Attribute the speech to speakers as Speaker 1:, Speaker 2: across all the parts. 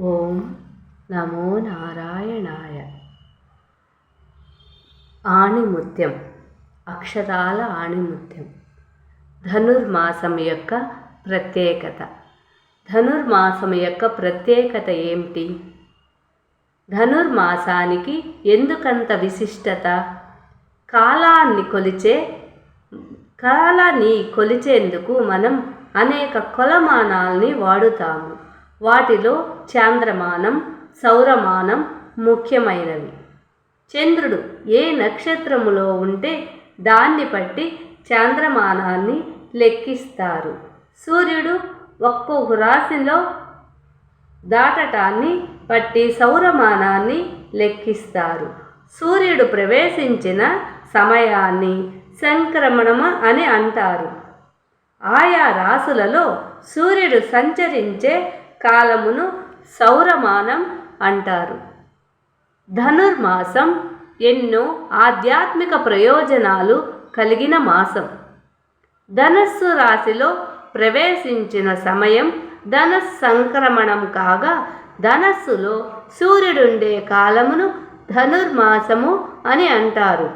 Speaker 1: ఓం నమో నారాయణాయ. ఆణిముత్యం అక్షరాల ఆణిముత్యం ధనుర్మాసం యొక్క ప్రత్యేకత. ధనుర్మాసం యొక్క ప్రత్యేకత ఏమిటి? ధనుర్మాసానికి ఎందుకంత విశిష్టత? కాలాన్ని కొలిచే కాలాన్ని కొలిచేందుకు మనం అనేక కొలమానాల్ని వాడుతాము. వాటిలో చాంద్రమానం సౌరమానం ముఖ్యమైనవి. చంద్రుడు ఏ నక్షత్రములో ఉంటే దాన్ని బట్టి చాంద్రమానాన్ని లెక్కిస్తారు. సూర్యుడు ఒక్కొక్క రాశిలో దాటటాన్ని బట్టి సౌరమానాన్ని లెక్కిస్తారు. సూర్యుడు ప్రవేశించిన సమయాన్ని సంక్రమణమ అని అంటారు. ఆయా రాసులలో సూర్యుడు సంచరించే కాలమును సౌరమానం అంటారు. ధనుర్మాసం ఎన్నో ఆధ్యాత్మిక ప్రయోజనాలు కలిగిన మాసం. ధనస్సు రాశిలో ప్రవేశించిన సమయం ధనస్ సంక్రమణం కాగా ధనస్సులో సూర్యుడుండే కాలమును ధనుర్మాసము అని అంటారు.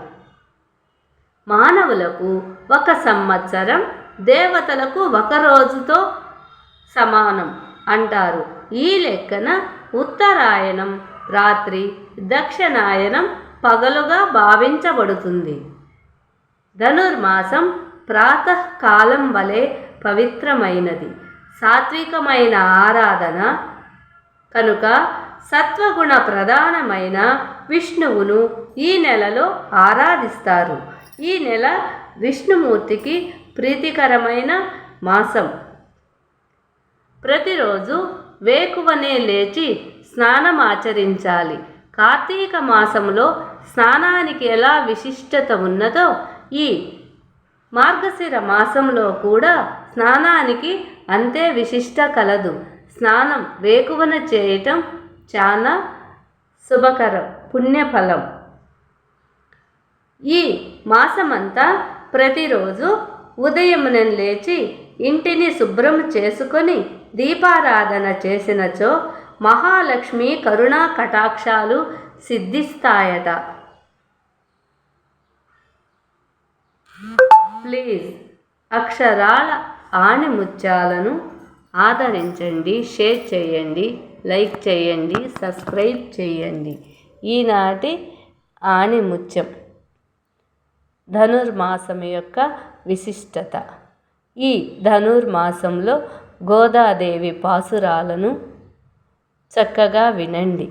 Speaker 1: మానవులకు ఒక సంవత్సరం దేవతలకు ఒక రోజుతో సమానం. అంటారు. ఈ లెక్కన ఉత్తరాయణం రాత్రి దక్షిణాయనం పగలుగా భావించబడుతుంది. ధనుర్మాసం ప్రాతకాలం వలె పవిత్రమైనది. సాత్వికమైన ఆరాధన కనుక సత్వగుణ ప్రధానమైన విష్ణువును ఈ నెలలో ఆరాధిస్తారు. ఈ నెల విష్ణుమూర్తికి ప్రీతికరమైన మాసం. ప్రతిరోజు వేకువనే లేచి స్నానం ఆచరించాలి కార్తీక మాసంలో స్నానానికి ఎలా విశిష్టత ఉన్నదో ఈ మార్గశిర మాసంలో కూడా స్నానానికి అంతే విశిష్ట కలదు. స్నానం వేకువన చేయటం చాలా శుభకరం పుణ్యఫలం. ఈ మాసమంతా ప్రతిరోజు ఉదయం లేచి ఇంటిని శుభ్రం చేసుకొని దీపారాధన చేసినచో మహాలక్ష్మి కరుణా కటాక్షాలు సిద్ధిస్తాయట. ప్లీజ్ అక్షరాల ఆణిముత్యాలను ఆదరించండి షేర్ చేయండి లైక్ చేయండి సబ్స్క్రైబ్ చేయండి. ఈనాటి ఆణిముత్యం ధనుర్మాసం యొక్క విశిష్టత. ఈ ధనుర్మాసంలో గోదాదేవి పాసురాలను చక్కగా వినండి.